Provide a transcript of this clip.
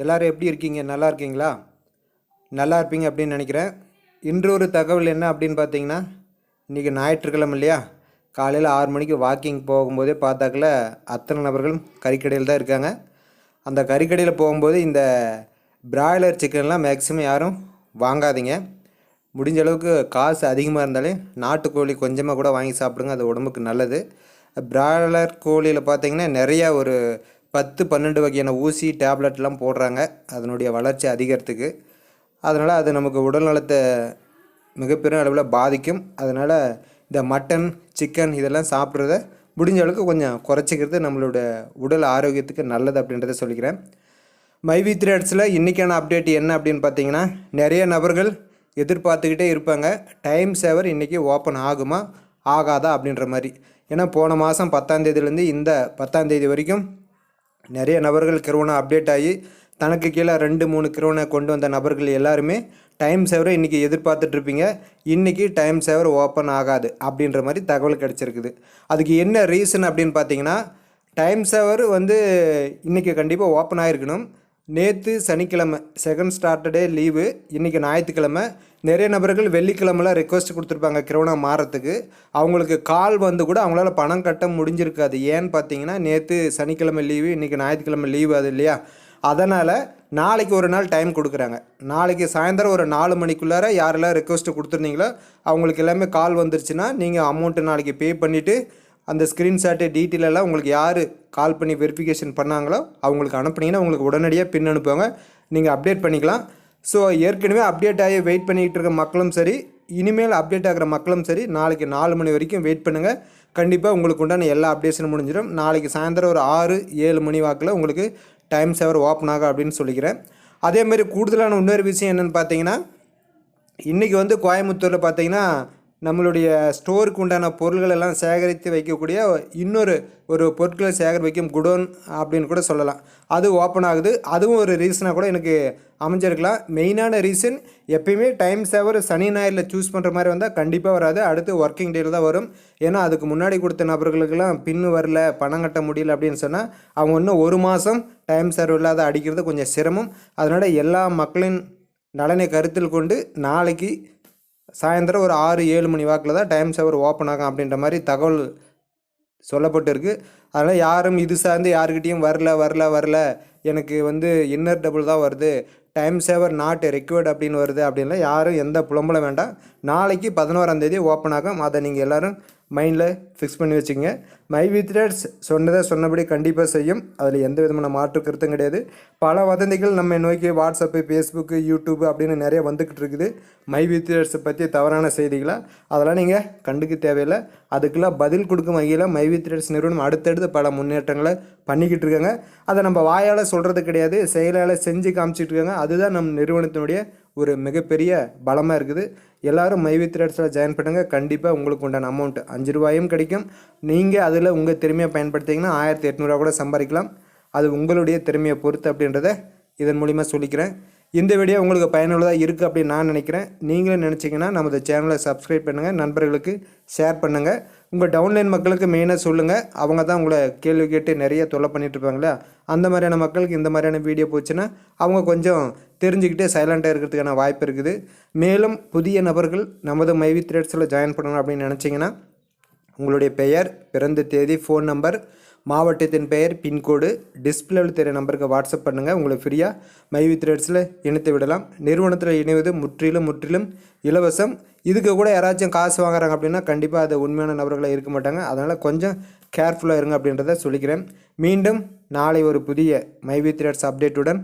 எல்லோரும் எப்படி இருக்கீங்க? நல்லா இருக்கீங்களா? நல்லா இருப்பீங்க அப்படின்னு நினைக்கிறேன். இன்று ஒரு தகவல் என்ன அப்படின்னு பார்த்தீங்கன்னா இன்றைக்கி ஞாயிற்றுக்கிழமை இல்லையா? காலையில் ஆறு மணிக்கு வாக்கிங் போகும்போதே பார்த்தாக்கில் அத்தனை நபர்களும் கறிக்கடையில் தான் இருக்காங்க. அந்த கறிக்கடையில் போகும்போது இந்த பிராய்லர் சிக்கன்லாம் மேக்ஸிமம் யாரும் வாங்காதீங்க. முடிஞ்ச அளவுக்கு காசு அதிகமாக இருந்தாலே நாட்டுக்கோழி கொஞ்சமாக கூட வாங்கி சாப்பிடுங்க அது உடம்புக்கு நல்லது. பிராய்லர் கோழியில் பார்த்தீங்கன்னா நிறையா ஒரு பத்து பன்னெண்டு வகையான ஊசி டேப்லெட்லாம் போடுறாங்க. அதனுடைய வளர்ச்சி அதிகரித்துக்கு. அதனால் அது நமக்கு உடல் நலத்தை மிகப்பெரும் அளவில் பாதிக்கும். அதனால் இந்த மட்டன் சிக்கன் இதெல்லாம் சாப்பிட்றத முடிஞ்ச அளவுக்கு கொஞ்சம் குறைச்சிக்கிறது நம்மளோட உடல் ஆரோக்கியத்துக்கு நல்லது அப்படின்றத சொல்லிக்கிறேன். மைவி த்ரெட்ஸில் இன்றைக்கான அப்டேட் என்ன அப்படின்னு பார்த்தீங்கன்னா நிறைய நபர்கள் எதிர்பார்த்துக்கிட்டே இருப்பாங்க. டைம் சேவர் இன்றைக்கி ஓப்பன் ஆகுமா ஆகாதா அப்படின்ற மாதிரி. ஏன்னா போன மாதம் பத்தாந்தேதியிலேருந்து இந்த பத்தாந்தேதி வரைக்கும் நிறைய நபர்கள் கிரோனா அப்டேட் ஆகி தனக்கு கீழே ரெண்டு மூணு கிரோனை கொண்டு வந்த நபர்கள் எல்லாருமே டைம் சேவரை இன்றைக்கி எதிர்பார்த்துட்ருப்பீங்க இன்றைக்கி டைம் சேவர் ஓப்பன் ஆகாது அப்படின்ற மாதிரி தகவல் கிடச்சிருக்குது. அதுக்கு என்ன ரீசன் அப்படின்னு பார்த்தீங்கன்னா டைம் சேவர் வந்து இன்றைக்கி கண்டிப்பாக ஓப்பன் ஆகிருக்கணும் நேற்று சனிக்கிழமை செகண்ட் சாட்டர்டே லீவு இன்றைக்கி ஞாயிற்றுக்கிழமை. நிறைய நபர்கள் வெள்ளிக்கிழமெலாம் ரெக்வஸ்ட் கொடுத்துருப்பாங்க கிரோனா மாறத்துக்கு. அவங்களுக்கு கால் வந்து கூட அவங்களால பணம் கட்ட முடிஞ்சிருக்காது. ஏன்னு பார்த்தீங்கன்னா நேற்று சனிக்கிழமை லீவு இன்றைக்கி ஞாயிற்றுக்கிழமை லீவு அது இல்லையா? அதனால் நாளைக்கு ஒரு நாள் டைம் கொடுக்குறாங்க. நாளைக்கு சாயந்தரம் ஒரு நாலு மணிக்குள்ளார யாரெல்லாம் ரெக்வஸ்ட்டு கொடுத்துருந்தீங்களோ அவங்களுக்கு எல்லாமே கால் வந்துருச்சுன்னா நீங்கள் அமௌண்ட்டு நாளைக்கு பே பண்ணிவிட்டு அந்த ஸ்க்ரீன்ஷாட்டு டீட்டெயிலெல்லாம் உங்களுக்கு யார் கால் பண்ணி வெரிஃபிகேஷன் பண்ணாங்களோ அவங்களுக்கு அனுப்புனீங்கன்னா உங்களுக்கு உடனடியாக பின் அனுப்புவாங்க. நீங்கள் அப்டேட் பண்ணிக்கலாம். ஸோ ஏற்கனவே அப்டேட் ஆகி வெயிட் பண்ணிக்கிட்டு இருக்க மக்களும் சரி இனிமேல் அப்டேட் ஆகிற மக்களும் சரி நாளைக்கு நாலு மணி வரைக்கும் வெயிட் பண்ணுங்கள் கண்டிப்பாக உங்களுக்கு உண்டான எல்லா அப்டேஷனும் முடிஞ்சிடும். நாளைக்கு சாயந்தரம் ஒரு ஆறு ஏழு மணி வாக்கில் உங்களுக்கு டைம் சேவர் ஓப்பன் ஆகும் அப்படின்னு சொல்லிக்கிறேன். அதேமாதிரி கூடுதலான இன்னொரு விஷயம் என்னென்னு பார்த்தீங்கன்னா இன்றைக்கி வந்து கோயம்புத்தூரில் பார்த்தீங்கன்னா நம்மளுடைய ஸ்டோருக்கு உண்டான பொருள்கள் எல்லாம் சேகரித்து வைக்கக்கூடிய இன்னொரு ஒரு பொருட்களை சேகரி வைக்கும் குடோன் அப்படின்னு கூட சொல்லலாம். அது ஓப்பன் ஆகுது. அதுவும் ஒரு ரீசனாக கூட எனக்கு அமைஞ்சிருக்கலாம். மெயினான ரீசன் எப்பயுமே டைம் சேவர் சனி ஞாயிறில் சூஸ் பண்ணுற மாதிரி வந்தால் கண்டிப்பாக வராது. அடுத்து ஒர்க்கிங் டேயில் தான் வரும். ஏன்னா அதுக்கு முன்னாடி கொடுத்த நபர்களுக்கெல்லாம் பின்னு வரல பணம் கட்ட முடியல அப்படின்னு சொன்னால் அவங்க இன்னும் ஒரு மாதம் டைம் சேவர் இல்லாத அடிக்கிறது கொஞ்சம் சிரமம். அதனால் எல்லா மக்களின் நலனை கருத்தில் கொண்டு நாளைக்கு சாயந்தரம் ஒரு ஆறு ஏழு மணி வாக்கில் தான் டைம் சேவர் ஓப்பன் ஆகும் அப்படின்ற மாதிரி தகவல் சொல்லப்பட்டிருக்கு. அதனால் யாரும் இது சார்ந்து யாருக்கிட்டேயும் வரல வரல வரல. எனக்கு வந்து இன்னர் டபுள் தான் வருது. டைம் சேவர் நாட் ரெக்யூர்ட் அப்படின்னு வருது அப்படின்லாம் யாரும் எந்த புலம்பலம் வேண்டாம். நாளைக்கு பதினோராந்தேதி ஓப்பன் ஆகும். அதை நீங்கள் எல்லோரும் மைண்டில் ஃபிக்ஸ் பண்ணி வச்சுக்கோங்க. மை வித்ரட்ஸ் சொன்னதை சொன்னபடி கண்டிப்பாக செய்யும். அதில் எந்த விதமான மாற்று கருத்தும் கிடையாது. பல வதந்திகள் நம்ம நோக்கி வாட்ஸ்அப்பு ஃபேஸ்புக்கு யூடியூப் அப்படின்னு நிறைய வந்துக்கிட்டு இருக்குது. மை வித்ரட்ஸை பற்றி தவறான செய்திகளாக அதெல்லாம் நீங்கள் கண்டுக்க தேவையில்லை. அதுக்கெல்லாம் பதில் கொடுக்கும் வகையில் மை வித்ரட்ஸ் நிறுவனம் அடுத்தடுத்து பல முன்னேற்றங்களை பண்ணிக்கிட்டு இருக்காங்க. அதை நம்ம வாயால் சொல்கிறது கிடையாது. செயலால் செஞ்சு காமிச்சிட்டு இருக்காங்க. அதுதான் நம் நிறுவனத்தினுடைய ஒரு மிகப்பெரிய பலமாக இருக்குது. எல்லோரும் மைவி த்ரெட்ஸில் ஜாயின் பண்ணுங்கள் கண்டிப்பாக உங்களுக்கு உண்டான அமௌண்ட் அஞ்சு ரூபாயும் கிடைக்கும். நீங்கள் அதில் உங்கள் திறமையை பயன்படுத்திங்கன்னா ஆயிரத்தி எட்நூறுவா கூட சம்பாதிக்கலாம். அது உங்களுடைய திறமையை பொறுத்து அப்படின்றத இதன் மூலிமா சொல்லிக்கிறேன். இந்த வீடியோ உங்களுக்கு பயனுள்ளதாக இருக்குது அப்படின்னு நான் நினைக்கிறேன். நீங்களும் நினச்சிங்கன்னா நமது சேனலை சப்ஸ்கிரைப் பண்ணுங்கள் நண்பர்களுக்கு ஷேர் பண்ணுங்கள் உங்கள் டவுன்லைன் மக்களுக்கு மெயினாக சொல்லுங்கள் அவங்க தான் உங்களை கேள்வி கேட்டு நிறைய தொல்லை பண்ணிட்டுருப்பாங்களா அந்த மாதிரியான மக்களுக்கு இந்த மாதிரியான வீடியோ போச்சுன்னா அவங்க கொஞ்சம் தெரிஞ்சுக்கிட்டே சைலண்ட்டாக இருக்கிறதுக்கான வாய்ப்பு இருக்குது. மேலும் புதிய நபர்கள் நமது மைவி த்ரெட்ஸில் ஜாயின் பண்ணணும் அப்படின்னு நினச்சிங்கன்னா உங்களுடைய பெயர் பிறந்த தேதி ஃபோன் நம்பர் மாவட்டத்தின் பெயர் பின்கோடு டிஸ்பிளேவில் தெரிய நம்பருக்கு வாட்ஸ்அப் பண்ணுங்கள் உங்களை ஃப்ரீயாக மைவி த்ரெட்ஸில் இணைத்து விடலாம். நிறுவனத்தில் இணைவது முற்றிலும் முற்றிலும் இலவசம். இதுக்கு கூட யாராச்சும் காசு வாங்குறாங்க அப்படின்னா கண்டிப்பாக அது உண்மையான நபர்களாக இருக்க மாட்டாங்க. அதனால் கொஞ்சம் கேர்ஃபுல்லாக இருங்க அப்படின்றத சொல்லிக்கிறேன். மீண்டும் நாளை ஒரு புதிய மைவி த்ரெட்ஸ் அப்டேட்டுடன்